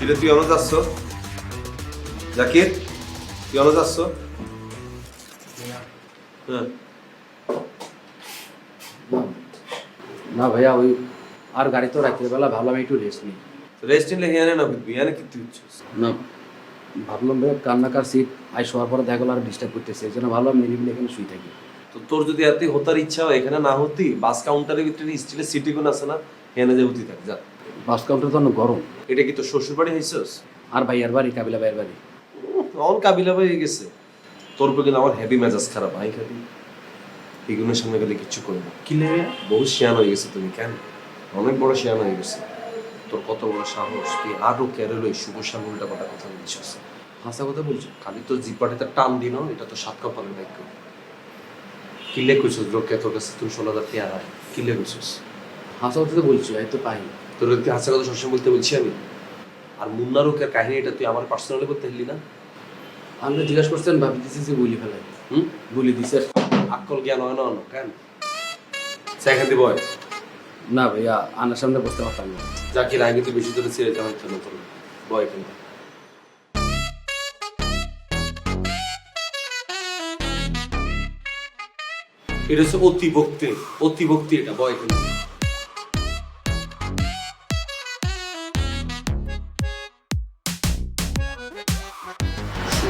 কিরে তুই অনো যাচ্ছ জাকির তুই অনো যাচ্ছ হ্যাঁ। না ভাইয়া ওই আর গাড়ি তো রাত্রিবেলা ভাবলাম একটু রেস্ট নিই। রেস্ট নিলে হিয়ানে না বুঝবি হিয়ানে কি তুই না ভাবলাম ভাইয়া কান্নাকার সিট আই শোয়ার পরে দেখা গেলো আর ডিস্টার্ব করতেছে এই জন্য ভাবলাম নিরিবিলি এখানে শুই থাকি। তো তোর যদি এত হতার ইচ্ছা হয় এখানে না হতি বাস কাউন্টারের ভিতরে স্টিলের সিটি কোন আছে না হিয়ানে যে হতি থাক যা। বাস কাউন্টার তো অনেক গরম। এটা কি তোর শ্বশুর বাড়ি হয়েছিস আর ভাইয়ার বাড়ি কাবিলা ভাইয়ের বাড়ি। অন কাবিলা হয়ে গেছে। তোর উপর কিন্তু আমার হেভি মেজাজ খারাপ আই খাবি। এগুলোর সামনে গেলে কিচ্ছু করি না। কি লেগে? বহু শিয়ান হয়ে গেছে তুমি কেন? অনেক বড় শিয়ান হয়ে গেছে। তোর কত বড় সাহস তুই আরও ক্যারেল ওই শুভ সামনে উল্টা পাল্টা কথা বলছিস। হাসা কথা বলছো? খালি তোর জিপাটিতে টান দিন এটা তো সাত কপালের ভাগ্য। কিলে কইছিস লোককে তোর কাছে তুই ষোলো হাজার টাকা হয় কিলে কইছিস হাসা কথা তো বলছো এই পাই। তোর কি হাসা কথা সবসময় বলতে বলছি আমি। আর মুন্না রোকের কাহিনীটা তুই আমার পার্সোনালি করতে হলি না? আপনি জিজ্ঞাসা করছেন ভাবি দিছি যে বলি ফেলাই হুম? বলি দিছে। আক্কল জ্ঞান হয় না অন্য কেন সেখান বয়? না ভাইয়া আনার সামনে বসতে পারতাম না। যাকে আগে তুই বেশি ধরে ছেড়ে দেওয়া হচ্ছে না তোর? বয় কেন এটা হচ্ছে অতি ভক্তি অতি ভক্তি এটা বয় কেন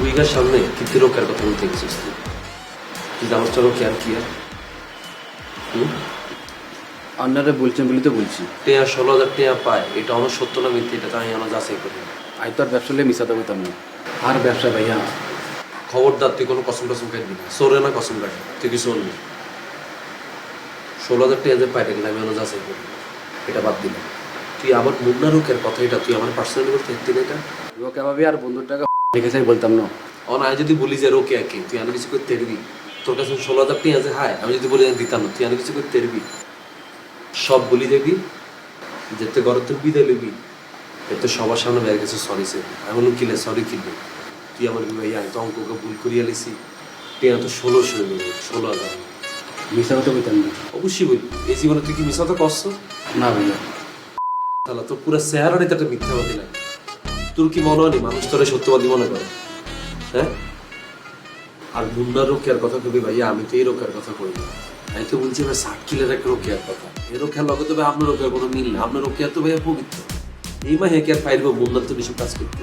সুবিঘার সামনে কীর্তি রক্ষার কথা বলতে গেছিস তুই। তুই জানাস তো রক্ষা আর কি আর? আপনারা বলছেন বলে তো বলছি। টেয়া ষোলো হাজার টেয়া পায়। এটা আমার সত্য না মিথ্যে? এটা তো আমি আমার যাচাই করি। আই তো আর ব্যবসা হলে মিশাতে বলতাম না আর ব্যবসা ভাইয়া? খবরদার তুই কোনো কসম টসম খাইবি না। সরে না কসম কাটবি তুই কিছু অন্য ষোলো হাজার টেয়া যে পাই কিন্তু আমি আমার যাচাই করি এটা বাদ দিলাম। তুই আবার মুন্না রোকের কথা এটা তুই আমার পার্সোনালি করতে দেখতে এটা? ওকে ভাবি আর বন্ধুর টাকা চাই বলতাম না। অন আমি যদি বলি যে রোকে একে তুই আমি কিছু করতে পারবি? তোর কাছে ষোলো হাজার টেয়া আছে হায় আমি যদি বলি আমি দিতাম তুই আমি কিছু করতে পারবি? সব বলি দেখবি যেতে ঘরের তোর বিদায় লিবি এতে সবার সামনে বের গেছে সরি সে আমি বললাম কিলে সরি কিলে তুই আমার ভাই আমি তো অঙ্ককে ভুল করিয়া লিছি টেয়া তো ষোলোশো গেল ষোলো হাজার। মিশা কথা বলতাম না। অবশ্যই বলি এই জীবনে তুই কি মিশা তো করছ? না ভাইয়া। তাহলে তোর পুরো চেহারাটাই তো একটা মিথ্যাবাদী লাগে তোর কি মনে হয় নি মানুষ তোরে সত্যবাদী মনে করে। হ্যাঁ? আর মুন্ডার রোকেয়ার কথা কবি ভাইয়া, আমি তো এই রোকেয়ার কথা না। আমি তো বলছি ভাই, সাকিলের একটা রোকেয়ার কথা। এই রোকেয়ার লগে তো ভাই আপনার রোকেয়ার কোনো মিল না আপনার রোকেয়ার তো ভাইয়া পবিত্র। এই মা হেকে আর পাইব মুন্ডার তো এসব কাজ করতে।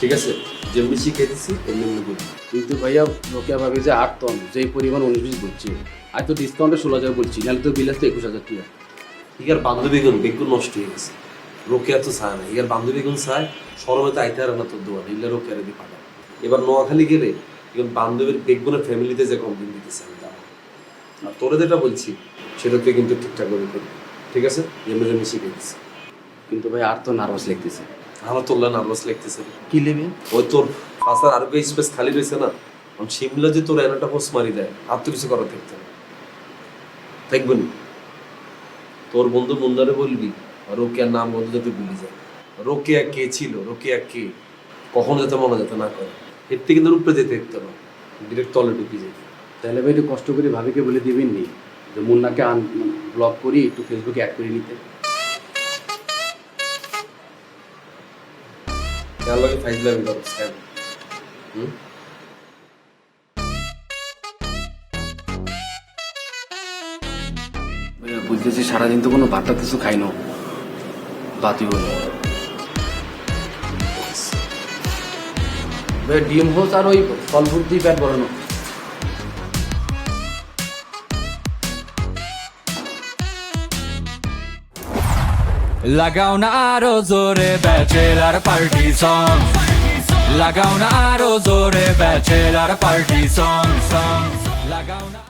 ঠিক আছে? যেমনি শিখে দিছি এমনি এমনি বলি। কিন্তু ভাইয়া লোকে ভাবি যে আট টন, যেই পরিমাণ উনিশ বিশ বলছে, আর তো ডিসকাউন্টে ষোলো হাজার বলছি, নাহলে তো বিলাস তো একুশ হাজার টাকা। ইয়ার বান্ধবীগণ বেগুন নষ্ট হয়ে গেছে। রোকেয়া তো চায় না। ইয়ার বান্ধবীগণ চায় সরমে তো আইতে আর না তোর দোয়ার ইল্লা রোকেয়ারে দিয়ে পাঠায় এবার নোয়াখালী গেলে এখন বান্ধবীর বেগুনের ফ্যামিলিতে যে কমপ্লেন দিতেছে আমি তারা আর তোরে যেটা বলছি সেটা তুই কিন্তু ঠিকঠাক করে করবি। ঠিক আছে? এমনি এমনি শিখে দিচ্ছি কিন্তু ভাই আর তো নার্ভাস লাগতেছে। আমার তোল্লা নার্ভাস লাগতেছে। কি নেবে ওই তোর পাশার আরও স্পেস খালি রয়েছে না? কারণ শিমলা যে তোর এনাটা হোস মারি দেয় আর তো কিছু করার থাকতে না। থাকবে না। তোর বন্ধু মুন্দারে বলবি রোকেয়ার নাম বন্ধু যাতে ভুলি যায় রোকেয়া কে ছিল? রোকেয়া কে? কখন যাতে মনে যেতে না করে। এর থেকে কিন্তু উপরে যেতে দেখতে না ডিরেক্ট তলে ঢুকি যেতে। তাহলে ভাই একটু কষ্ট করে ভাবিকে বলে দিবেন নি যে মুন্নাকে আন ব্লক করি একটু ফেসবুকে অ্যাড করে নিতে। খেয়াল লাগে ফাইজলামি করো স্ক্যাম হুম? ভাইয়া বুঝতেছি সারাদিন তো কোনো ভাতটা কিছু খাই না। বাতি বলে ডিম হোস আর ওই ফল ফ্রুট প্যাট বড়ানো লাগাও না আরও জোরে ব্যাচেলার পার্টি সং লাগাও না আরও জোরে ব্যাচেলার পার্টি সং সং লাগাও না